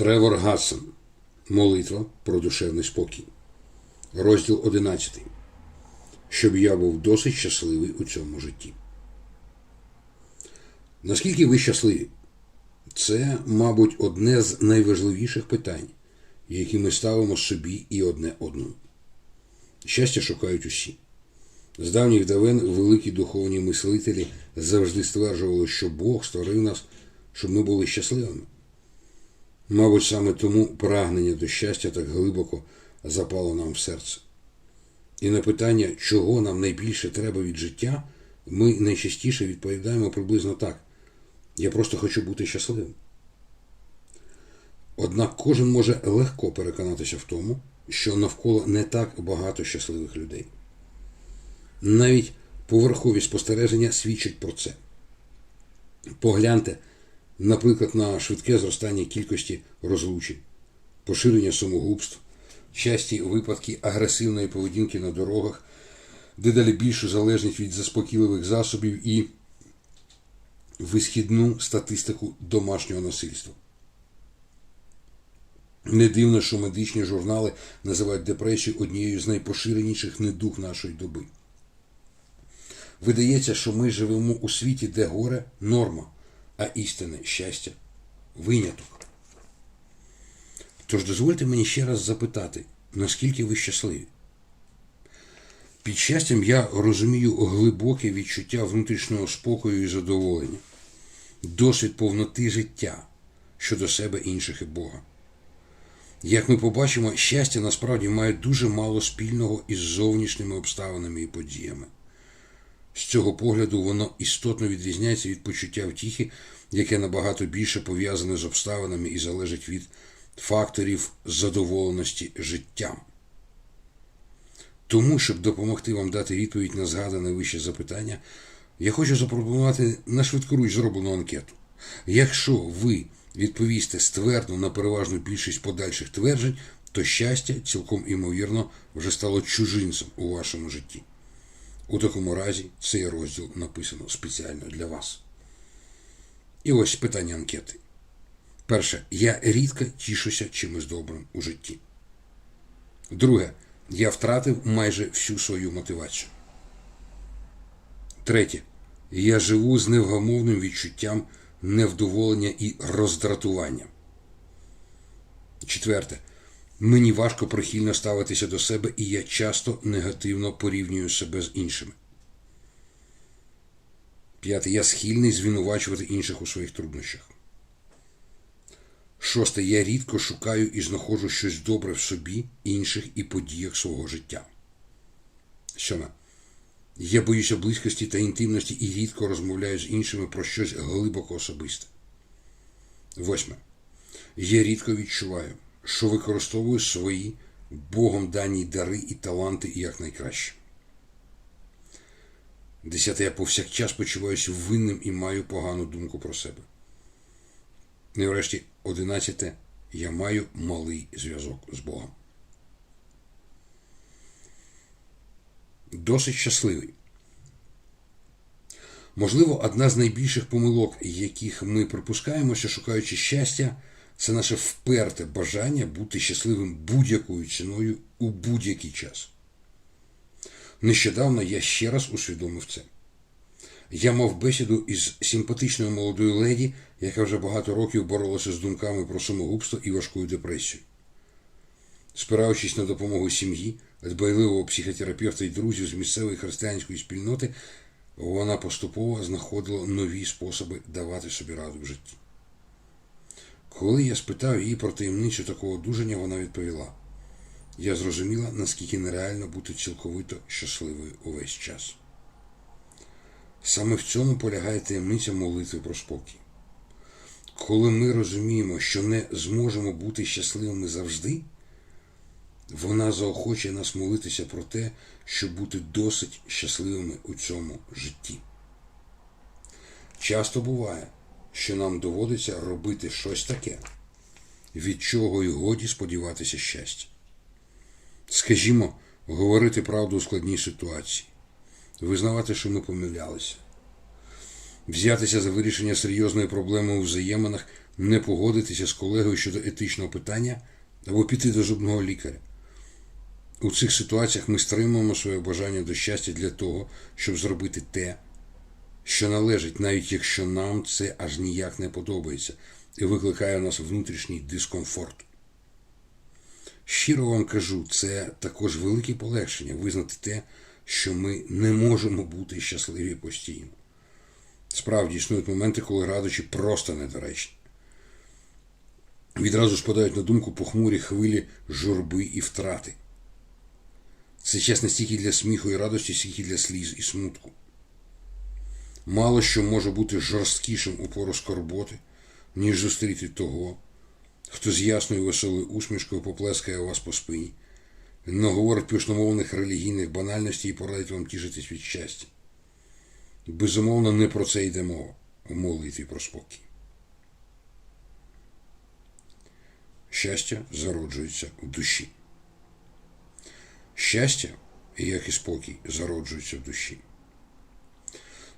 Тревор Гассон. Молитва про душевний спокій. Розділ 11. Щоб я був досить щасливий у цьому житті. Наскільки ви щасливі? Це, мабуть, одне з найважливіших питань, які ми ставимо собі і одне одному. Щастя шукають усі. З давніх давен великі духовні мислителі завжди стверджували, що Бог створив нас, щоб ми були щасливими. Мабуть, саме тому прагнення до щастя так глибоко запало нам в серце. І на питання, чого нам найбільше треба від життя, ми найчастіше відповідаємо приблизно так: я просто хочу бути щасливим. Однак кожен може легко переконатися в тому, що навколо не так багато щасливих людей. Навіть поверхові спостереження свідчать про це. Погляньте, наприклад, на швидке зростання кількості розлучень, поширення самогубств, часті випадки агресивної поведінки на дорогах, дедалі більшу залежність від заспокійливих засобів і висхідну статистику домашнього насильства. Не дивно, що медичні журнали називають депресію однією з найпоширеніших недуг нашої доби. Видається, що ми живемо у світі, де горе норма, а істинне щастя виняток. Тож дозвольте мені ще раз запитати, наскільки ви щасливі? Під щастям я розумію глибоке відчуття внутрішнього спокою і задоволення, досвід повноти життя щодо себе інших і Бога. Як ми побачимо, щастя насправді має дуже мало спільного із зовнішніми обставинами і подіями. З цього погляду воно істотно відрізняється від почуття втіхи, яке набагато більше пов'язане з обставинами і залежить від факторів задоволеності життям. Тому, щоб допомогти вам дати відповідь на згадане вище запитання, я хочу запропонувати на швидкоруч зроблену анкету. Якщо ви відповісте ствердно на переважну більшість подальших тверджень, то щастя цілком імовірно вже стало чужинцем у вашому житті. У такому разі цей розділ написано спеціально для вас. І ось питання анкети. Перше. Я рідко тішуся чимось добрим у житті. Друге. Я втратив майже всю свою мотивацію. Третє. Я живу з невгамовним відчуттям невдоволення і роздратування. Четверте. Мені важко прихильно ставитися до себе, і я часто негативно порівнюю себе з іншими. П'яте. Я схильний звинувачувати інших у своїх труднощах. Шосте. Я рідко шукаю і знаходжу щось добре в собі, інших і подіях свого життя. Сьоме. Я боюся близькості та інтимності і рідко розмовляю з іншими про щось глибоко особисте. Восьме. Я рідко відчуваю, що використовую свої Богом дані дари і таланти якнайкраще. Десяте. Я повсякчас почуваюся винним і маю погану думку про себе. І врешті, одинадцяте. Я маю малий зв'язок з Богом. Досить щасливий. Можливо, одна з найбільших помилок, яких ми припускаємося, шукаючи щастя, це наше вперте бажання бути щасливим будь-якою ціною у будь-який час. Нещодавно я ще раз усвідомив це. Я мав бесіду із симпатичною молодою леді, яка вже багато років боролася з думками про самогубство і важкою депресію. Спираючись на допомогу сім'ї, дбайливого психотерапевта і друзів з місцевої християнської спільноти, вона поступово знаходила нові способи давати собі раду в житті. Коли я спитав її про таємницю такого одужання, вона відповіла: я зрозуміла, наскільки нереально бути цілковито щасливою увесь час. Саме в цьому полягає таємниця молитви про спокій. Коли ми розуміємо, що не зможемо бути щасливими завжди, вона заохочує нас молитися про те, щоб бути досить щасливими у цьому житті. Часто буває, що нам доводиться робити щось таке, від чого й годі сподіватися щастя. Скажімо, говорити правду у складній ситуації, визнавати, що ми помилялися, взятися за вирішення серйозної проблеми у взаєминах, не погодитися з колегою щодо етичного питання або піти до зубного лікаря. У цих ситуаціях ми стримуємо своє бажання до щастя для того, щоб зробити те, що належить, навіть якщо нам це аж ніяк не подобається і викликає у нас внутрішній дискомфорт. Щиро вам кажу, це також велике полегшення визнати те, що ми не можемо бути щасливі постійно. Справді існують моменти, коли радощі просто недоречні. Відразу спадають на думку похмурі хвилі журби і втрати. Це час не стільки для сміху і радості, стільки для сліз і смутку. Мало що може бути жорсткішим у пору скорботи, ніж зустріти того, хто з ясною веселою усмішкою поплескає вас по спині, наговорить пишномовних релігійних банальностей і порадить вам тішитись від щастя. Безумовно, не про це йде мова у молитві про спокій. Щастя зароджується в душі. Щастя, як і спокій, зароджується в душі.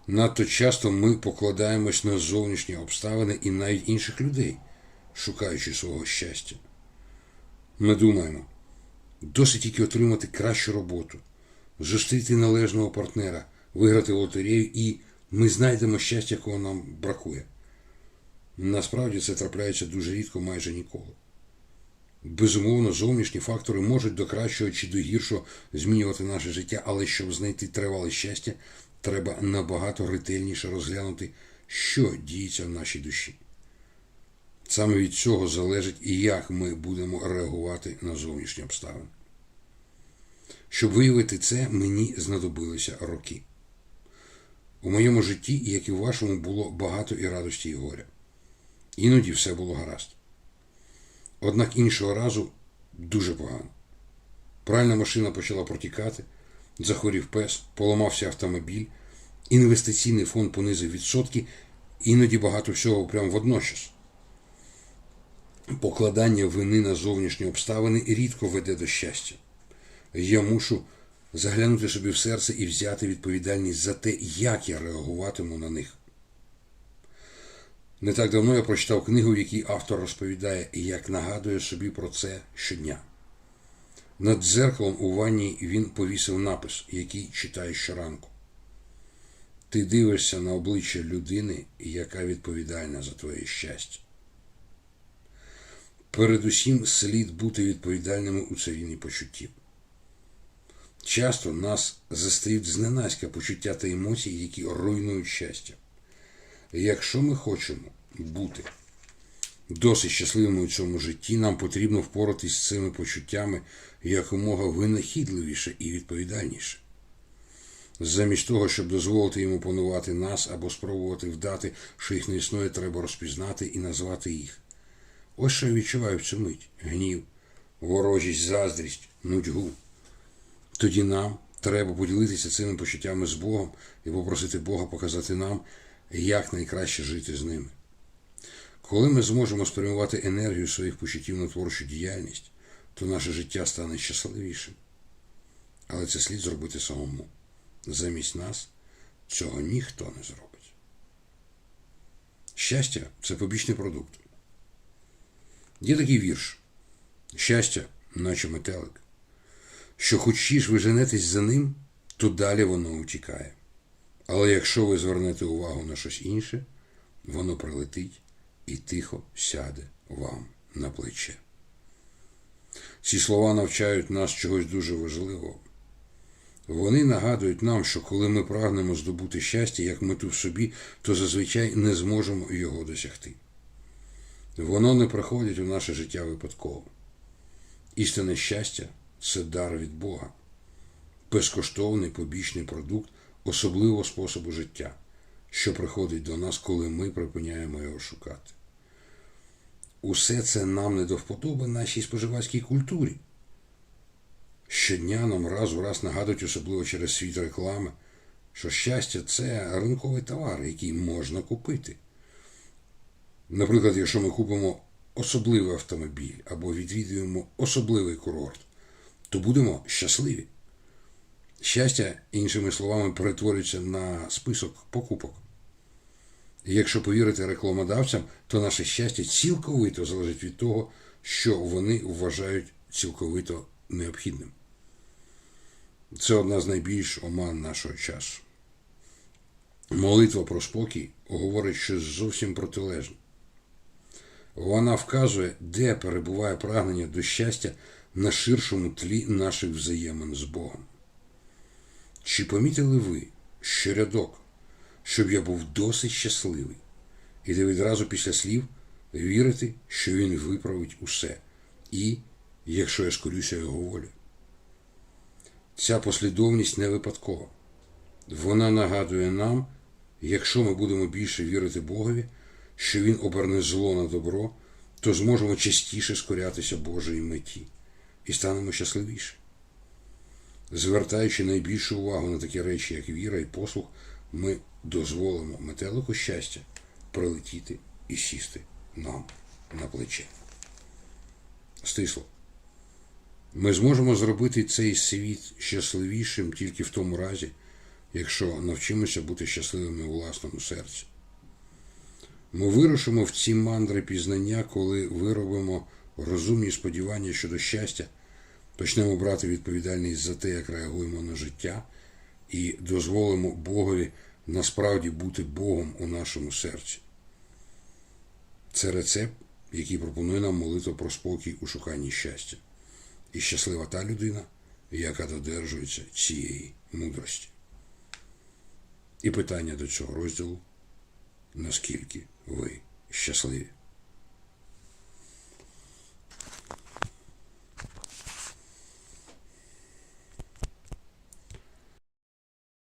Надто часто ми покладаємось на зовнішні обставини і навіть інших людей, шукаючи свого щастя. Ми думаємо, досить тільки отримати кращу роботу, зустріти належного партнера, виграти лотерею і ми знайдемо щастя, якого нам бракує. Насправді це трапляється дуже рідко, майже ніколи. Безумовно, зовнішні фактори можуть до кращого чи до гіршого змінювати наше життя, але щоб знайти тривале щастя, треба набагато ретельніше розглянути, що діється в нашій душі. Саме від цього залежить і як ми будемо реагувати на зовнішні обставини. Щоб виявити це, мені знадобилися роки. У моєму житті, як і в вашому, було багато і радості, і горя. Іноді все було гаразд. Однак іншого разу дуже погано. Пральна машина почала протікати, захворів пес, поламався автомобіль, інвестиційний фонд понизив відсотки, іноді багато всього прямо водночас. Покладання вини на зовнішні обставини рідко веде до щастя. Я мушу заглянути собі в серце і взяти відповідальність за те, як я реагуватиму на них. Не так давно я прочитав книгу, в якій автор розповідає, як нагадує собі про це щодня. Над дзеркалом у ванні він повісив напис, який читає щоранку. Ти дивишся на обличчя людини, яка відповідальна за твоє щастя. Передусім слід бути відповідальними у царіні почуттів. Часто нас застрють зненацька почуття та емоції, які руйнують щастя. Якщо ми хочемо бути досить щасливими у цьому житті, нам потрібно впоратись з цими почуттями якомога винахідливіше і відповідальніше. Замість того, щоб дозволити йому панувати нас або спробувати вдати, що їх не існує, треба розпізнати і назвати їх. Ось що я відчуваю в цю мить: гнів, ворожість, заздрість, нудьгу. Тоді нам треба поділитися цими почуттями з Богом і попросити Бога показати нам, як найкраще жити з ними. Коли ми зможемо спрямувати енергію своїх почуттів на творчу діяльність, то наше життя стане щасливішим. Але це слід зробити самому. Замість нас цього ніхто не зробить. Щастя це побічний продукт. Є такий вірш. Щастя, наче метелик, що хоч ж ви женетесь за ним, то далі воно утікає. Але якщо ви звернете увагу на щось інше, воно прилетить і тихо сяде вам на плече. Ці слова навчають нас чогось дуже важливого. Вони нагадують нам, що коли ми прагнемо здобути щастя як мету в собі, то зазвичай не зможемо його досягти. Воно не приходить у наше життя випадково. Істинне щастя це дар від Бога, безкоштовний побічний продукт особливого способу життя, що приходить до нас, коли ми припиняємо його шукати. Усе це нам не до вподоби нашій споживацькій культурі. Щодня нам раз у раз нагадують, особливо через світ реклами, що щастя це ринковий товар, який можна купити. Наприклад, якщо ми купимо особливий автомобіль або відвідуємо особливий курорт, то будемо щасливі. Щастя, іншими словами, перетворюється на список покупок. Якщо повірити рекламодавцям, то наше щастя цілковито залежить від того, що вони вважають цілковито необхідним. Це одна з найбільш оман нашого часу. Молитва про спокій говорить щось зовсім протилежне. Вона вказує, де перебуває прагнення до щастя на ширшому тлі наших взаємин з Богом. Чи помітили ви, що рядок, щоб я був досить щасливий, і де відразу після слів вірити, що він виправить усе, і, якщо я скорюся його волі. Ця послідовність не випадкова. Вона нагадує нам, якщо ми будемо більше вірити Богові, що Він оберне зло на добро, то зможемо частіше скорятися Божої меті і станемо щасливіше. Звертаючи найбільшу увагу на такі речі, як віра і послух, ми дозволимо метелику щастя прилетіти і сісти нам на плече. Стисло. Ми зможемо зробити цей світ щасливішим тільки в тому разі, якщо навчимося бути щасливими у власному серці. Ми вирушимо в ці мандри пізнання, коли виробимо розумні сподівання щодо щастя, почнемо брати відповідальність за те, як реагуємо на життя, і дозволимо Богові насправді бути Богом у нашому серці. Це рецепт, який пропонує нам молитва про спокій у шуканні щастя. І щаслива та людина, яка додержується цієї мудрості. І питання до цього розділу наскільки ви щасливі.